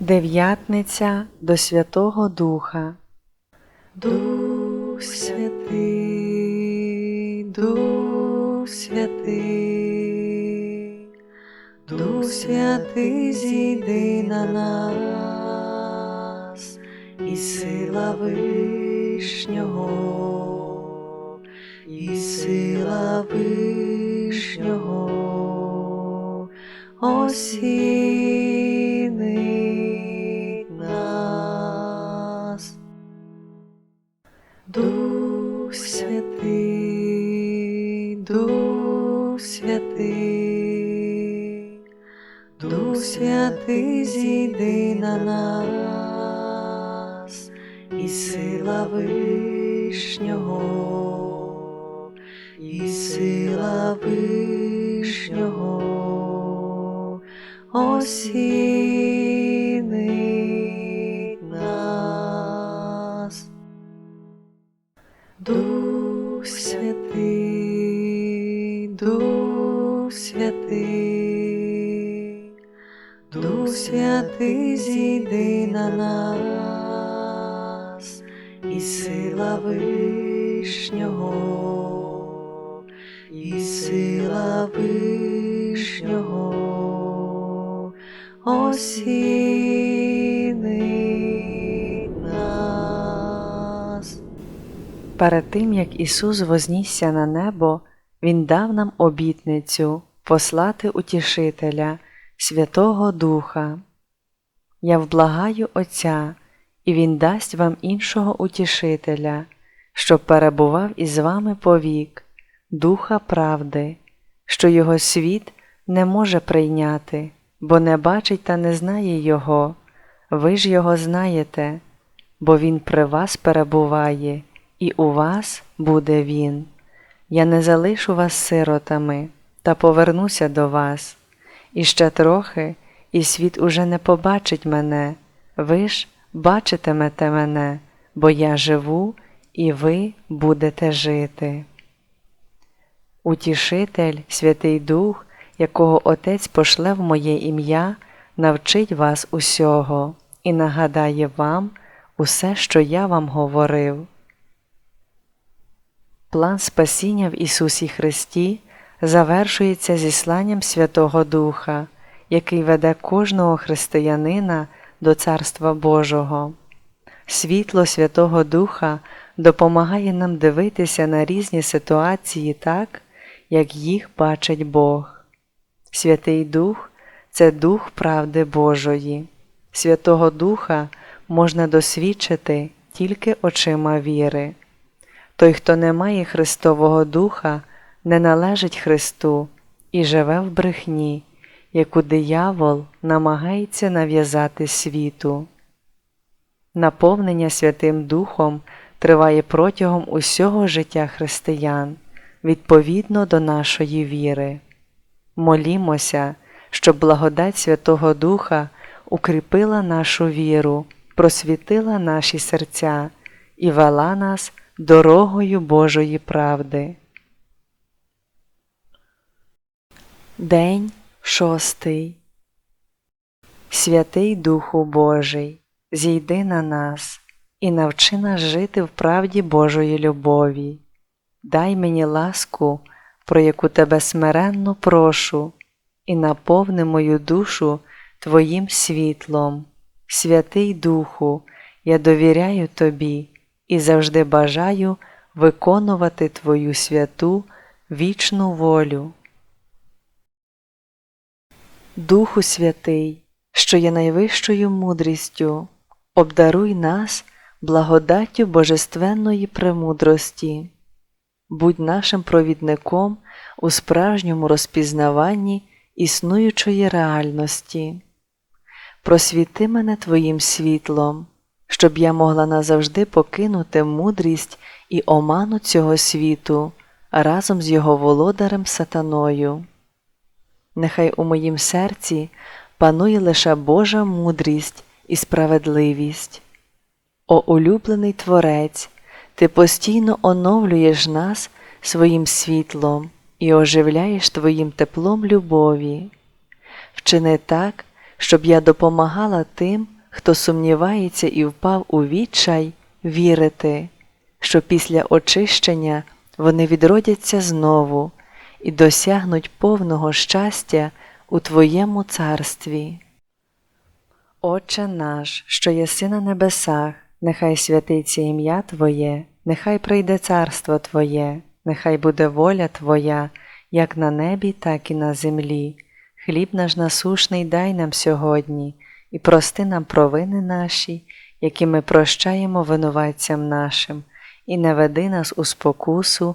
Дев'ятниця до Святого Духа. Дух святий, Дух святий, Дух святий зійди на нас, і сила вишнього, і сила вишнього осінить святий зійди на нас, і сила вишнього, і сила вишнього осінить нас. Дух святий зійди на нас, і сила вишнього, і сила вишнього осінить нас. Перед тим, як Ісус вознісся на небо, Він дав нам обітницю послати Утішителя, Святого Духа. Я вблагаю Отця, і Він дасть вам іншого утішителя, щоб перебував із вами повік, Духа правди, що Його світ не може прийняти, бо не бачить та не знає Його. Ви ж Його знаєте, бо Він при вас перебуває, і у вас буде Він. Я не залишу вас сиротами, та повернуся до вас. І ще трохи, і світ уже не побачить мене, ви ж бачитимете мене, бо я живу, і ви будете жити. Утішитель, Святий Дух, якого Отець пошле в моє ім'я, навчить вас усього і нагадає вам усе, що я вам говорив. План спасіння в Ісусі Христі завершується зісланням Святого Духа, який веде кожного християнина до Царства Божого. Світло Святого Духа допомагає нам дивитися на різні ситуації так, як їх бачить Бог. Святий Дух це Дух правди Божої. Святого Духа можна досвідчити тільки очима віри. Той, хто не має Христового Духа, не належить Христу і живе в брехні, яку диявол намагається нав'язати світу. Наповнення Святим Духом триває протягом усього життя християн відповідно до нашої віри. Молімося, щоб благодать Святого Духа укріпила нашу віру, просвітила наші серця і вела нас дорогою Божої правди. День шостий. Святий Духу Божий, зійди на нас і навчи нас жити в правді Божої любові. Дай мені ласку, про яку тебе смиренно прошу, і наповни мою душу Твоїм світлом. Святий Духу, я довіряю Тобі і завжди бажаю виконувати Твою святу вічну волю. Духу Святий, що є найвищою мудрістю, обдаруй нас благодаттю божественної премудрості, будь нашим провідником у справжньому розпізнаванні існуючої реальності. Просвіти мене Твоїм світлом, щоб я могла назавжди покинути мудрість і оману цього світу разом з його володарем сатаною. Нехай у моїм серці панує лише Божа мудрість і справедливість. О улюблений Творець, Ти постійно оновлюєш нас своїм світлом і оживляєш Твоїм теплом любові. Вчини так, щоб я допомагала тим, хто сумнівається і впав у відчай, вірити, що після очищення вони відродяться знову і досягнуть повного щастя у Твоєму царстві. Отче наш, що єси на небесах, нехай святиться ім'я Твоє, нехай прийде царство Твоє, нехай буде воля Твоя, як на небі, так і на землі. Хліб наш насушний дай нам сьогодні, і прости нам провини наші, які ми прощаємо винуватцям нашим, і не веди нас у спокусу,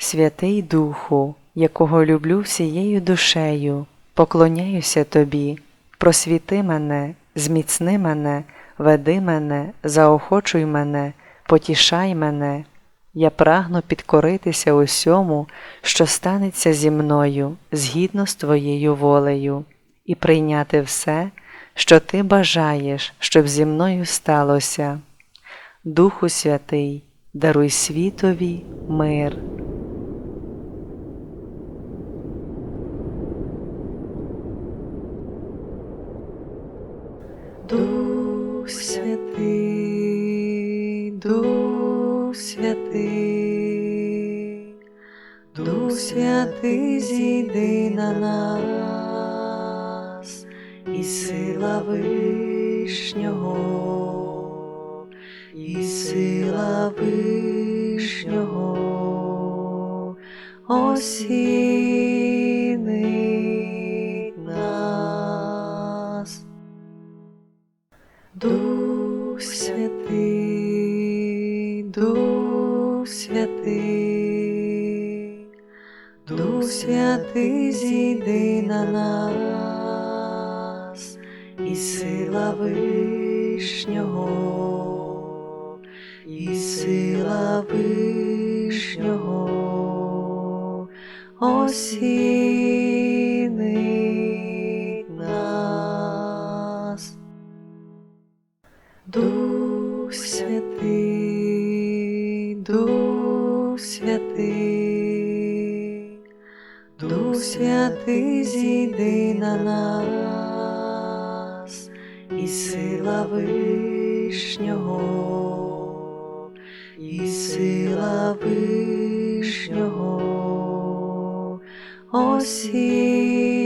Святий Духу, якого люблю всією душею, поклоняюся Тобі, просвіти мене, зміцни мене, веди мене, заохочуй мене, потішай мене. Я прагну підкоритися усьому, що станеться зі мною, згідно з Твоєю волею, і прийняти все, що Ти бажаєш, щоб зі мною сталося. Духу Святий, даруй світові мир. Дух Святий, Дух Святий, Дух Святий, зійди на нас, і сила Вишнього, і сила Вишнього. Осінить Дух Святий, Дух Святий, Дух Святий, зійди на нас, і сила Вишнього, і сила Вишнього. Осінить Дух Святий, Дух Святий, Дух Святий, зійди на нас, і сила Вишнього, і сила Вишнього. Осінить